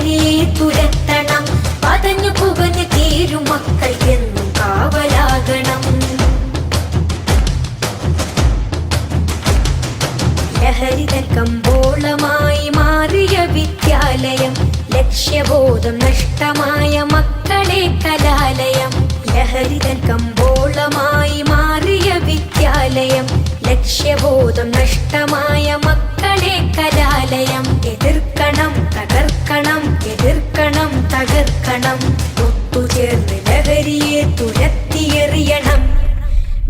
ലഹരിയെ തുരത്തണം പതഞ്ഞു പുകഞ്ഞു തീരും മക്കൾക്കെന്നും കാവലാകണം. ലഹരിതൻ കമ്പോളമായി മാറിയ വിദ്യാലയം ലക്ഷ്യബോധം നഷ്ടമായ ലഹരിയെ തുരത്തിയെറിയണം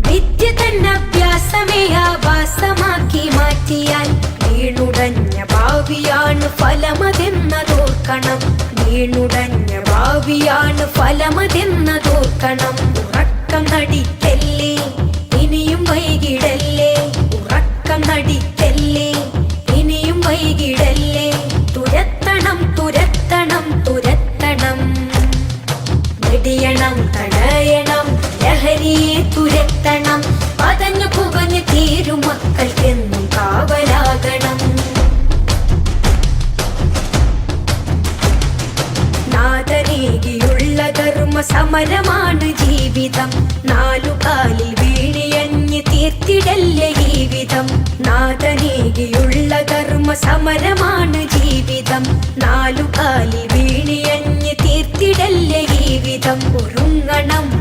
വിദ്യ തന്നെ അഭ്യാസമേ ആഭാസമാക്കി മാറ്റിയാൽ വീണുടഞ്ഞ ഭാവിയാണ് ഫലമതെന്നതോർക്കണം. വീണുടഞ്ഞ ഭാവിയാണ് ഫലമതെന്നതോർക്കണം. ഉറക്കം നടിക്കല്ലേ ഇനിയും വൈകിടല്ലേ? ഉറക്കം നടിക്കല്ലേ ഇനിയും വൈകിടല്ലേ? സമരമാണ് ജീവിതം. നാലു കാലിൽ വീണിയഞ്ഞ് തീർത്തിടല്ലേ ജീവിതം. നാദനേകിയുള്ള ധർമ്മ സമരമാണ് ജീവിതം. നാലു കാലിൽ വീണിയഞ്ഞ് തീർത്തിടല്ലേ ജീവിതം. ഒരുങ്ങണം